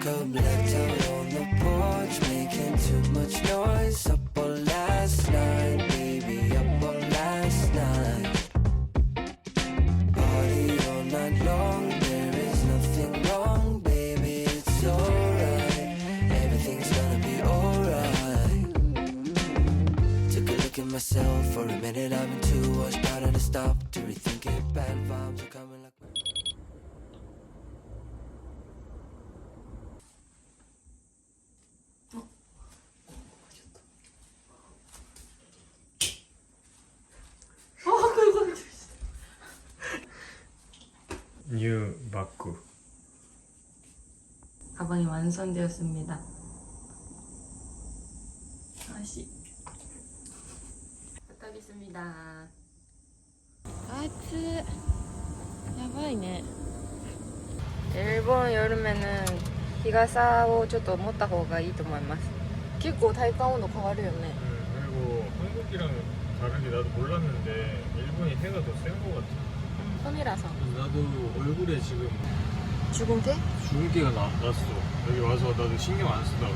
Come left out on the porch, making too much noise. Up all last night, baby, up all last night. Party all night long, there is nothing wrong, baby, it's alright. Everything's gonna be alright. Took a look at myself for a minute, I've been too washed and I stopped to rethink it. Bad vibes 완성되었습니다. 다시 부탁했습니다. 暑いやばいね 일본 여름에는 기가사をちょっと持った方がいいと思います.結構体感温度変わるよね. 그리고 한국이랑 다르게 나도 몰랐는데 일본이 해가 더 센 거 같아 섬이라서. 나도 얼굴에 지금 죽은 개? 죽은 개가 나, 났어. 여기 와서 나도 신경 안 쓰다가.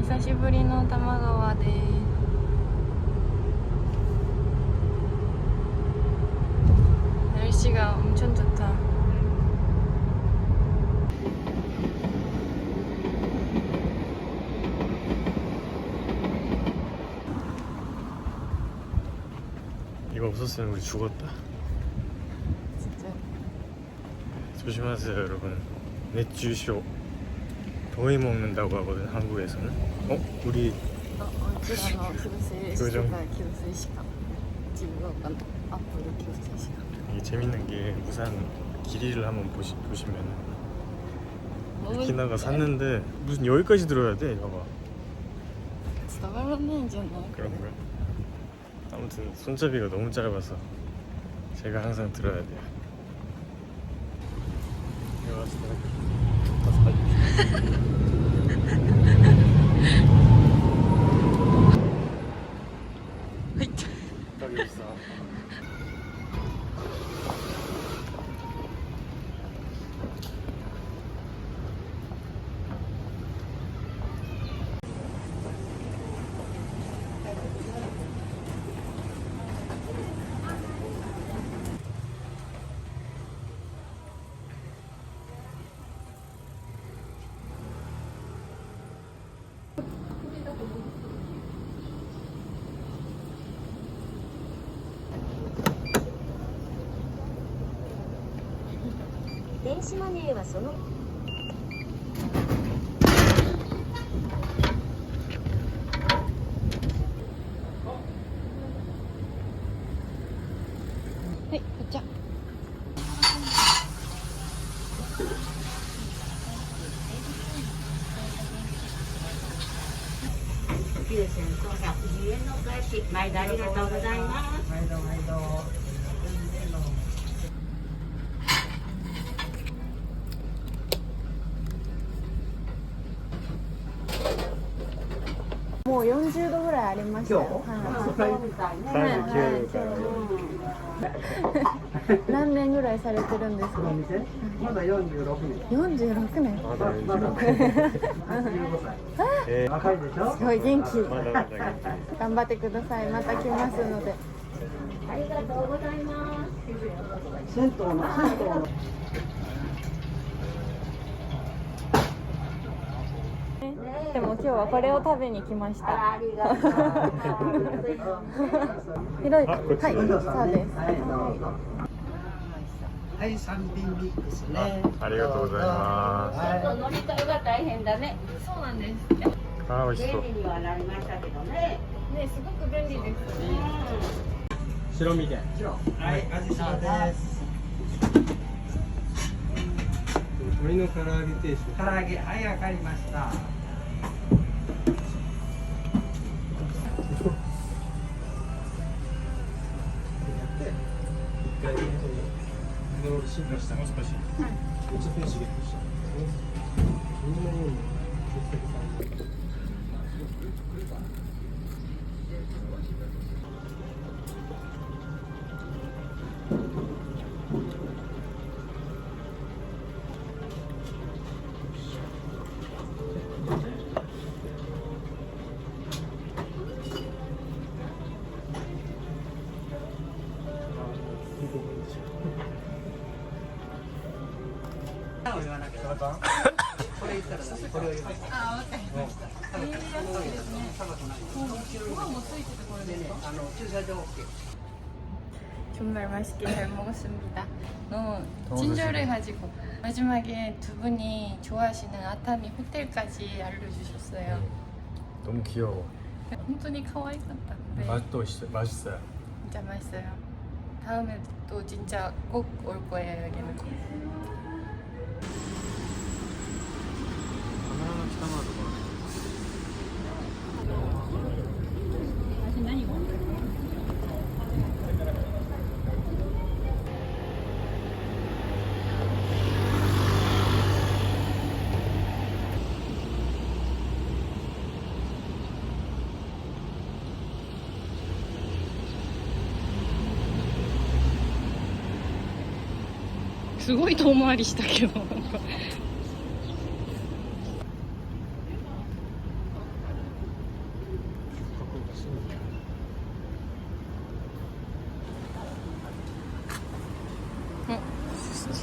이사시부리노 타마가와 네. 날씨가 엄청 좋다. 없었으면 우리 죽었다 진짜 조심하세요 여러분 熱中症 더위 먹는다고 하거든 한국에서는 어? 우리 ああちらの旧姓교정. 式が旧姓しか自分がわかんないアップル旧姓しか 이게 재밌는 게 부산 길이를 한번 보시, 보시면 어, 유키나가 샀는데 무슨 여기까지 들어야 돼 봐봐 伝わらないんじゃない 그런 거야 아무튼 손잡이가 너무 짧아서 제가 항상 들어야 돼요. 여기 있어 電子マネーはその。はいこっちゃ9千と110円のお返し毎度ありがとうございますもう40度ぐ今日、39何年ぐらいされてるんですか？まだ46年。46年。まだ45若いでしょ？すごい元気。頑張ってください。また来ますので。ありがとうございます。銭湯の銭湯の。ても今日はこれを食べに来ました。ありがとう。広い。はい、そうです。はい。はい、三品ミックスね。ありがとうございます。はい、乗り換えが大変だね。そう。なんです。あ、美いしそう。便利にはなりましたけどね。ね、す。ごく便利です。ね。白身で。はい、アジです。鶏の唐揚げ定食。唐揚げ、はい、わかりました。спасибо. Ну, спасибо. Лучше спасибо. Thank you. れを言うあ分かりましたいいやつですねご飯もついててこれでねあの駐車場 OK 정말 맛있게 잘 먹었습니다. 너무 친절해가지고 마지막에 두 분이 좋아하시는 아타미 호텔까지 알려주셨어요. 너무 귀여워. 혼돈이 가와이갔다. 네, 맛도 있어, 맛있어요. 진짜 맛있어요. 다음에 또 진짜 꼭 올 거예요 여기는. すごい遠回りしたけど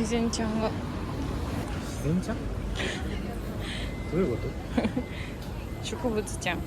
自然ちゃんが。自然ちゃん？どういうこと？植物ちゃん。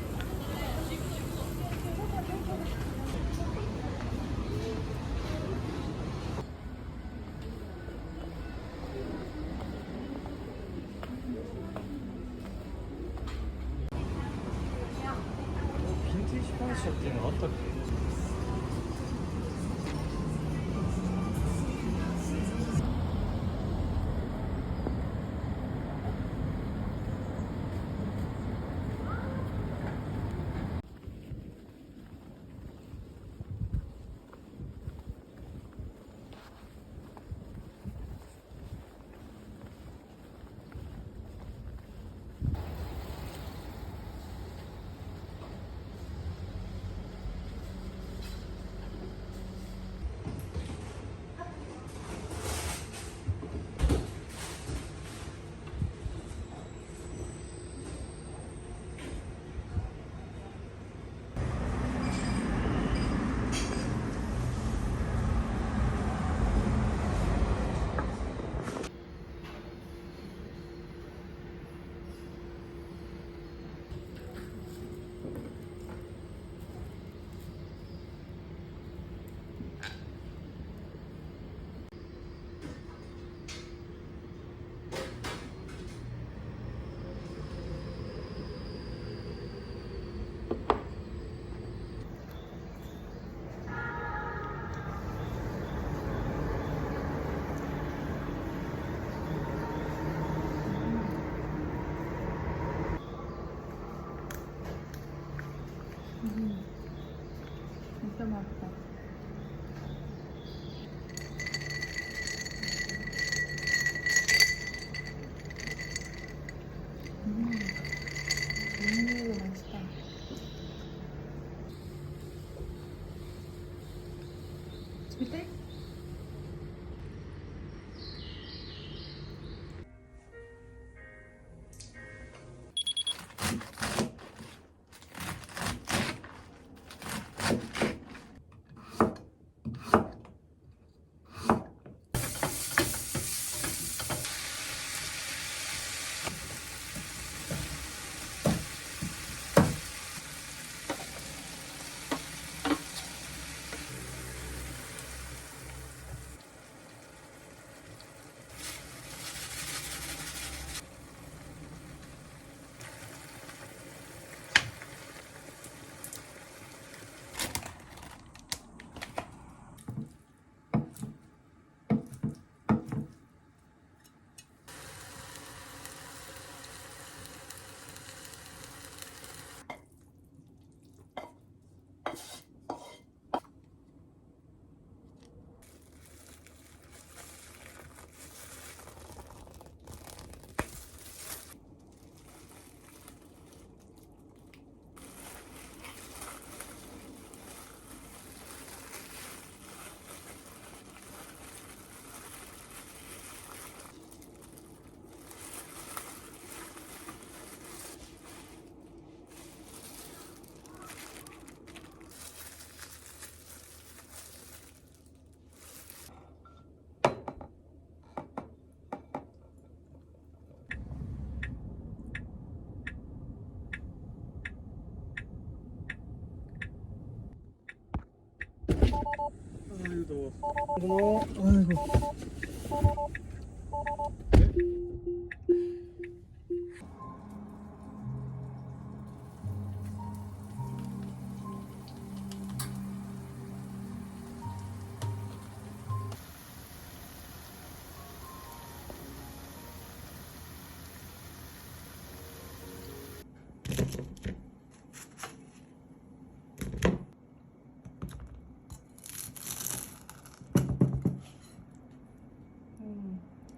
고 더워 고마워 아이고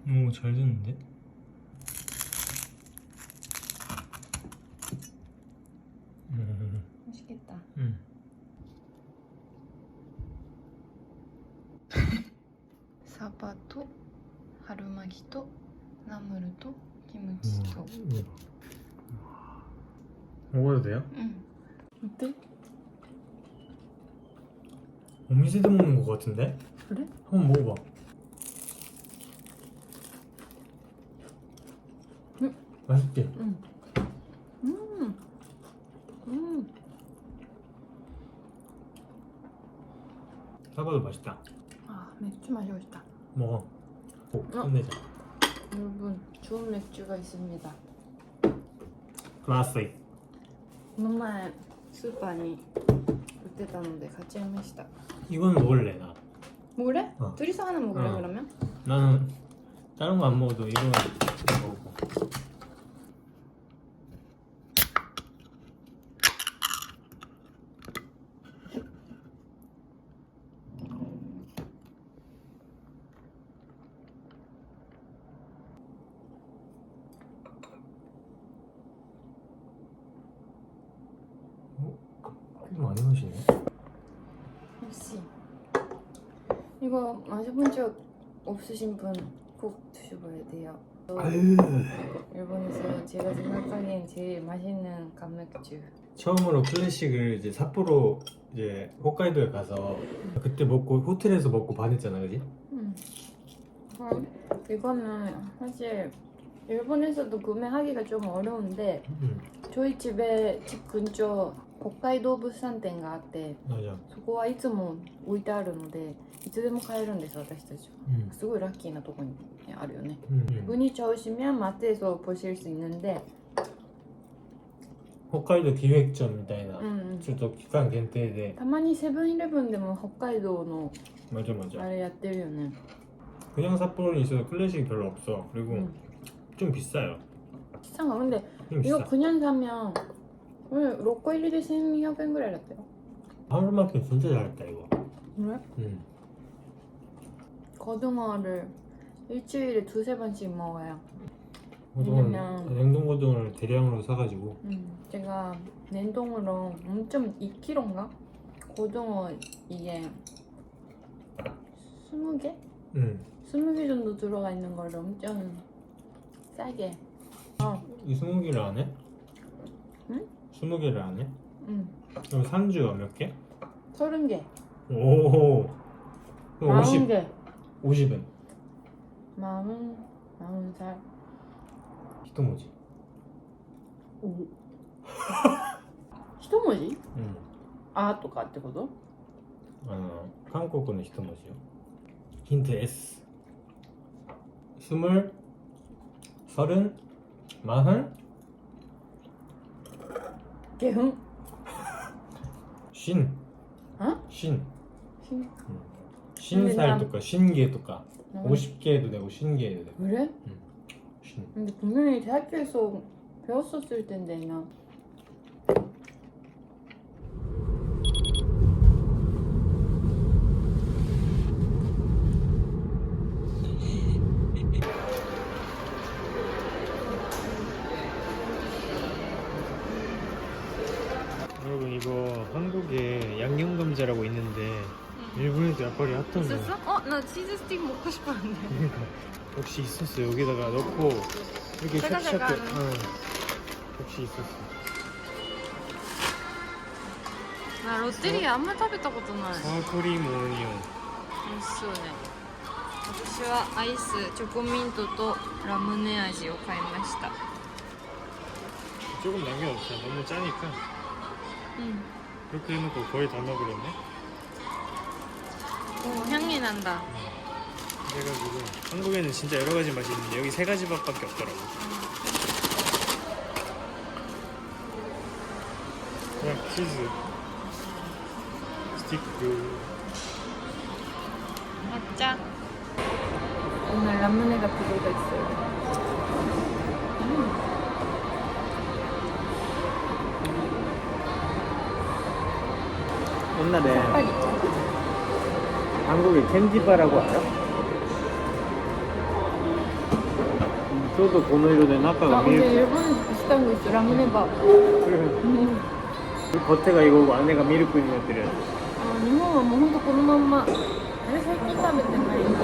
오 잘 됐는데? 음. 맛있겠다. 음. 사바토, 하루마기토, 나무르토, 김치토. 먹어도 돼요? 응. 어때? 오미세도 먹는 거 같은데? 그래? 한번 먹어봐. 응. 맛있지? 응. 음. 음. 사과도 맛있다 아 맥주 마셔보겠다. 먹어 오, 끝내자 여러분 좋은 맥주가 있습니다. 클래식 この前スーパーに売ってたので買っちゃいました。 이건 먹을래 나 먹을래? 어. 둘이서 하나 먹을래 어. 그러면? 나는 다른 거 안 먹어도 이거 먹 마시네 혹시 이거 마셔본 적 없으신 분 꼭 드셔봐야 돼요. 아유 일본에서 제가 생각하기엔 제일 맛있는 간맥주. 처음으로 클래식을 이제 삿포로 이제 홋카이도에 가서 그때 먹고 호텔에서 먹고 반했잖아 그지? 음. 어, 이거는 사실 일본에서도 구매하기가 좀 어려운데 응 저희 집에 집 근처 홋카이도 부산店があって 맞아 そこはいつも置いてあるのでいつでも買えるんです私たちは 응, すごいラッキーなとこにあるよね 응, 응. 운이 좋으시면 마트에서 보실 수 있는데 홋카이도 기획전 みたいな 음, ちょっと期間限定でたまにセブンイレブンでも北海道の 맞아 맞아 あれやってるよね 그냥 삿포로는 있어도 클래식이 별로 없어 그리고 응. 좀 비싸요 비싼 거 근데 좀 이거 비싸 그냥 사면 오늘 로꼬 1, 2대 신이야 뱅그레 라떼요. 하루마킹 진짜 잘했다 이거. 그래? 응. 거등어를 일주일에 두세 번씩 먹어요. 고등어 냉동 고등어를 대량으로 사가지고 음, 제가 냉동으로 음, 엄청 2kg인가? 고등어 이게 20개? 응. 20개 정도 들어가 있는 걸 엄청 싸게 이 스무기를 안 해? 응? 스무 개를 안 해? 응. 그럼 상주가 몇 개? 서른 개. 오. 그럼 마흔 개. 오십은. 마흔 마흔 살. 히트 뭐지? 오. 시도 뭐지? 응. 아 똑같아 그거. 아, 한국 거는 히트 뭐지요? 힌트 S. 스물, 서른, 마흔, 개흥? 신. 어? 신. 신? 음. 응. 신살 난- 도 까 신계 도 까. 응. 어? 50개도 되고 신계도 되고. 그래? 음. 신. 근데 분명히 대학교에서 배웠었을 텐데 나 양념 감자라고 있는데 일본에도 약발이 핫한 거 어? 나 치즈 스틱 먹고 싶었는데 그러니까 역시 있었어 여기다가 넣고 이렇게 색깔 샥샥 색깔. 어. 역시 있었어 나 롯데리아 あんま食べたことない 사크림 오니온 美味しそうね私はアイスチョコミントとラムネ味を買いました 조금 남겨놓자 너무 짜니까 うん 그렇게 해놓고 거의 다 먹으려네 오, 향이 난다. 그래가지고 한국에는 진짜 여러 가지 맛이 있는데 여기 세 가지 맛밖에 없더라고. 그냥 치즈, 스티크. 맞자. 오늘 라무네가 들어가 있어요. 옛날에 한국에 캔디바라고 알아? 저도 고노이로 된 아빠가 아, 근데 일본에도 비슷한 거 있어. 라무네바. 그 겉에가 이거고 안에가 미ルクに なってるやつあ日本はもうほんとこのまんまあれ最近食べてないな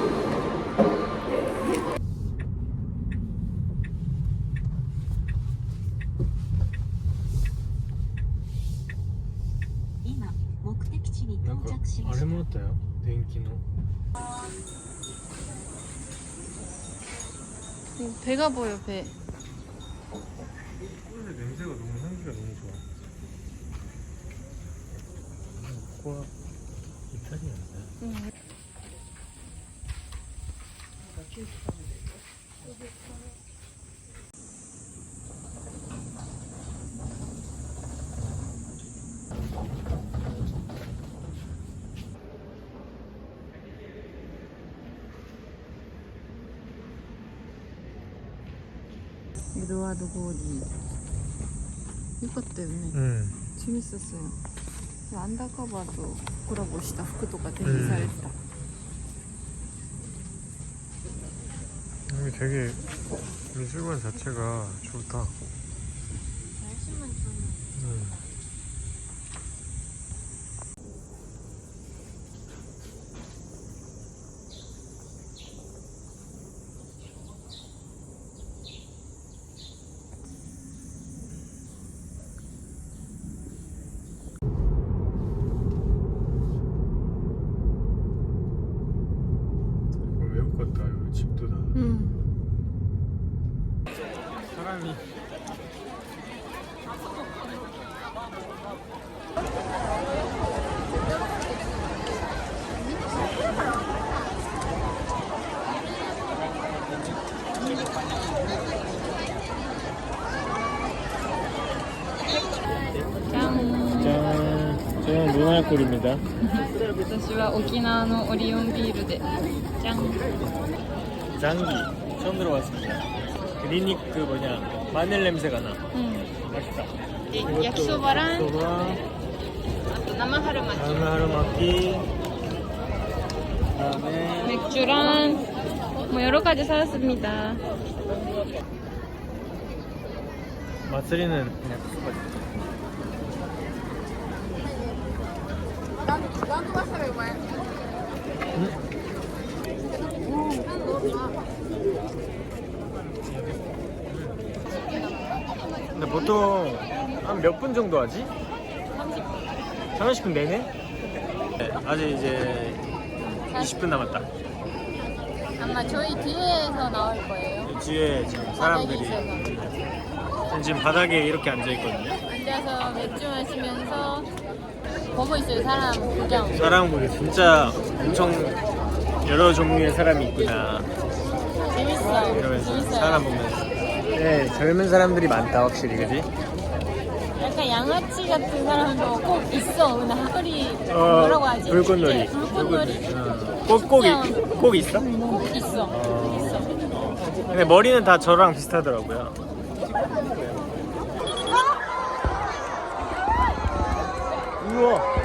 たよ電気の 배가 보여 배 근데 냄새가 너무 향기가 너무 좋아 코가 이탈리아인데 유도와 도고리 이것 때문에 음. 재밌었어요. 안 닦아봐도 돌아보시다 후크도가 되게 음. 잘했다. 여기 되게 미술관 자체가 좋다. 하얀꿀입니다. 저는 오키나와의 오리온 비르데 장기 처음 들어봤습니다. 그리닉 그 뭐냐 마늘 냄새가 나. 응. 맛있다. 네, 약소바랑 또 나마하루마키. 나마하루마키. 그다음에 맥주랑 뭐 여러 가지 사왔습니다. 마츠리는 그냥 근데 보통 한 몇 분 정도 하지? 30분 30분 내내? 네, 아직 이제 20분 남았다 아마 저희 뒤에서 나올 거예요. 뒤에 지금 사람들이 지금 바닥에 이렇게 앉아 있거든요 앉아서 맥주 마시면서 보고 있어요. 사람 구경. 사람 보기 진짜 엄청 여러 종류의 사람이 있구나 재밌어요. 이러면서 재밌어요. 사람 보면서 네 젊은 사람들이 많다 확실히 그지? 약간 양아치 같은 사람도 꼭 있어. 근데 한글이 어, 뭐라고 하지? 불꽃놀이 네, 불꽃놀이. 어, 꼭, 꼭, 있- 꼭 있어? 꼭 있어. 있어. 근데 머리는 다 저랑 비슷하더라고요 우